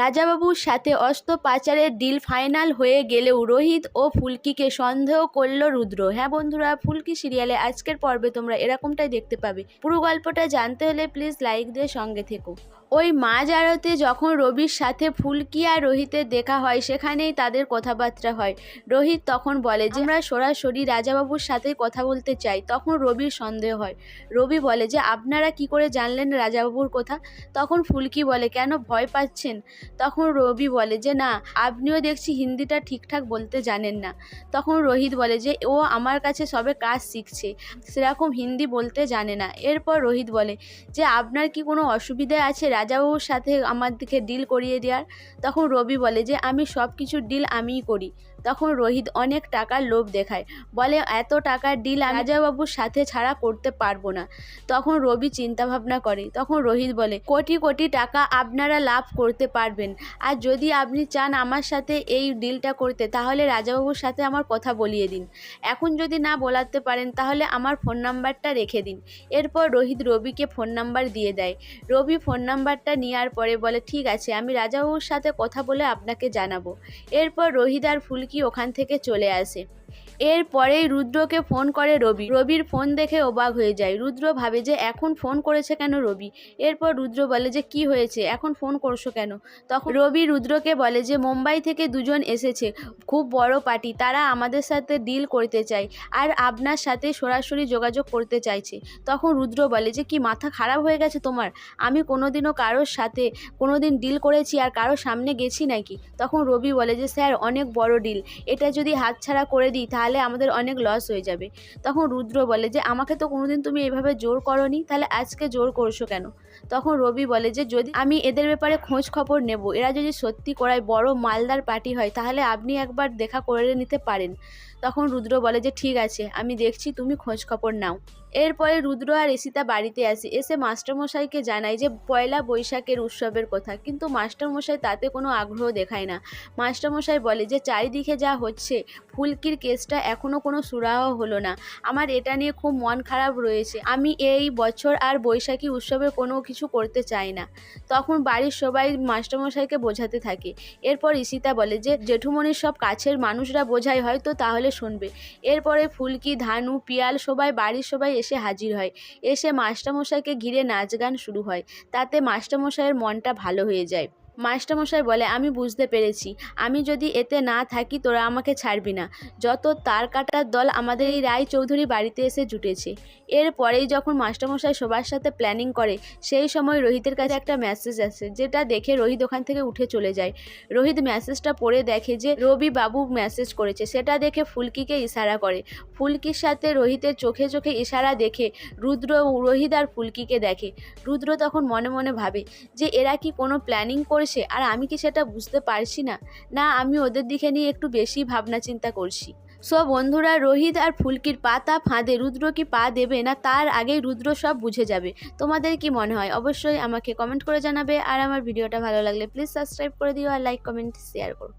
রাজাবাবুর সাথে অস্ত্র পাচারের ডিল ফাইনাল হয়ে গেলেও রোহিত ও ফুলকিকে সন্দেহ করল রুদ্র। হ্যাঁ বন্ধুরা, ফুলকি সিরিয়ালে আজকের পর্বে তোমরা এরকমটাই দেখতে পাবে। পুরো গল্পটা জানতে হলে প্লিজ লাইক দিয়ে সঙ্গে থেকো। ওই মাঝ আড়তে যখন রবির সাথে ফুলকি আর রোহিতের দেখা হয়, সেখানেই তাদের কথাবার্তা হয়। রোহিত তখন বলে যে, আমরা সরাসরি রাজাবাবুর সাথে কথা বলতে চাই। তখন রবির সন্দেহ হয়। রবি বলে যে, আপনারা কি করে জানলেন রাজাবাবুর কথা? তখন ফুলকি বলে, কেন ভয় পাচ্ছেন? তখন রবি বলে যে, না, আপনিও দেখছি হিন্দিটা ঠিকঠাক বলতে জানেন না। তখন রোহিত বলে যে, ও আমার কাছে সবে কাজ শিখছে, সেরকম হিন্দি বলতে জানে না। এরপর রোহিত বলে যে, আপনার কি কোনো অসুবিধা আছে রাজাবাবুর সাথে আমার দিকে ডিল করিয়ে দেওয়ার। তখন রবি বলে যে, আমি সব কিছুর ডিল আমিই করি। তখন রোহিত অনেক টাকার লোভ দেখায়। বলে, এত টাকার ডিল রাজাবাবুর সাথে ছাড়া করতে পারব না। তখন রবি চিন্তা ভাবনা করে। তখন রোহিত বলে, কোটি কোটি টাকা আপনারা লাভ করতে পারবেন। আর যদি আপনি চান আমার সাথে এই ডিলটা করতে, তাহলে রাজাবাবুর সাথে আমার কথা বলিয়ে দিন। এখন যদি না বলাতে পারেন, তাহলে আমার ফোন নাম্বারটা রেখে দিন। এরপর রোহিত রবিকে ফোন নাম্বার দিয়ে দেয়। রবি ফোন নাম্বারটা নেওয়ার পরে বলে, ঠিক আছে, আমি রাজাবাবুর সাথে কথা বলে আপনাকে জানাব। এরপর রোহিত আর ফুলকি ওখান থেকে চলে আসে। এরপরেই রুদ্রকে ফোন করে রবি। রবির ফোন দেখে অবাক হয়ে যায়। রুদ্র ভাবে যে, এখন ফোন করেছে কেন রবি? এরপর রুদ্র বলে যে, কি হয়েছে? এখন ফোন করছ কেন? তখন রবি রুদ্রকে বলে যে, মুম্বাই থেকে দুজন এসেছে, খুব বড় পার্টি। তারা আমাদের সাথে ডিল করতে চায় আর আপনার সাথে সরাসরি যোগাযোগ করতে চাইছে। তখন রুদ্র বলে যে, কি, মাথা খারাপ হয়ে গেছে তোমার? আমি কোনোদিনও কারোর সাথে কোনোদিন ডিল করেছি আর কারোর সামনে গেছি নাকি? তখন রবি বলে যে, স্যার, অনেক বড় ডিল এটা যদি হাতছাড়া করে দিই, তাহলে আমাদের অনেক লস হয়ে যাবে। তখন রুদ্র বলে যে, আমাকে তো কোনোদিন তুমি এভাবে জোর করনি, তাহলে আজকে জোর করছ কেন? তখন রবি বলে যে, যদি আমি এদের ব্যাপারে খোঁজ খবর নেব, এরা যদি সত্যি করায় বড় মালদার পার্টি হয়, তাহলে আপনি একবার দেখা করে নিতে পারেন। তখন রুদ্র বলে যে, ঠিক আছে, আমি দেখছি, তুমি খোঁজ খবর নাও। এরপরে রুদ্র আর এসিতা বাড়িতে আসে। এসে মাস্টারমশাইকে জানায় যে, পয়লা বৈশাখের উৎসবের কথা। কিন্তু মাস্টারমশাই তাতে কোনো আগ্রহ দেখায় না। মাস্টারমশাই বলে যে, চারিদিকে যা হচ্ছে, ফুলকির কেসটা এখনও কোনো সুরাহ হলো না। আমার এটা নিয়ে খুব মন খারাপ রয়েছে। আমি এই বছর আর বৈশাখী উৎসবে কোনো কিছু করতে চাই না। তখন বাড়ির সবাই মাস্টারমশাইকে বোঝাতে থাকে। এরপর ঈশিতা বলে যে জেঠুমনির সব কাছের মানুষরা বোঝায় হয়তো তাহলে শুনবে। এরপরে ফুলকি, ধানু, পিয়াল সবাই, বাড়ির সবাই এসে হাজির হয়। এসে মাস্টারমশাইকে ঘিরে নাচ গান শুরু হয়। তাতে মাস্টারমশাইয়ের মনটা ভালো হয়ে যায়। মাস্টারমশাই বলে, আমি বুঝতে পেরেছি। আমি যদি এতে না থাকি, তোরা আমাকে ছাড়বি না। যত তার কাটার দল আমাদের এই রায় চৌধুরী বাড়িতে এসে জুটেছে। এরপরেই যখন মাস্টারমশাই সবার সাথে প্ল্যানিং করে, সেই সময় রোহিতের কাছে একটা মেসেজ আসে, যেটা দেখে রোহিত ওখান থেকে উঠে চলে যায়। রোহিত মেসেজটা পড়ে দেখে যে, রবি বাবু মেসেজ করেছে। সেটা দেখে ফুলকিকে ইশারা করে। ফুলকির সাথে রোহিতের চোখে চোখে ইশারা দেখে রুদ্র, রোহিত আর ফুলকিকে দেখে। রুদ্র তখন মনে মনে ভাবে যে, এরা কি কোনো প্ল্যানিং করেছে আর আমি কি সেটা বুঝতে পারছি না? না, আমি ওদের দিকে নিয়ে একটু বেশি ভাবনা চিন্তা করছি। সো বন্ধুরা, রোহিত আর ফুলকির পাতা ফাঁদে, রুদ্র কি পা দেবে না তার আগেই রুদ্র সব বুঝে যাবে। তোমাদের কি মনে হয়? অবশ্যই আমাকে কমেন্ট করে জানাবে আর আমার ভিডিওটা ভালো লাগলে প্লিজ সাবস্ক্রাইব করে দিও আর লাইক কমেন্ট শেয়ার করো।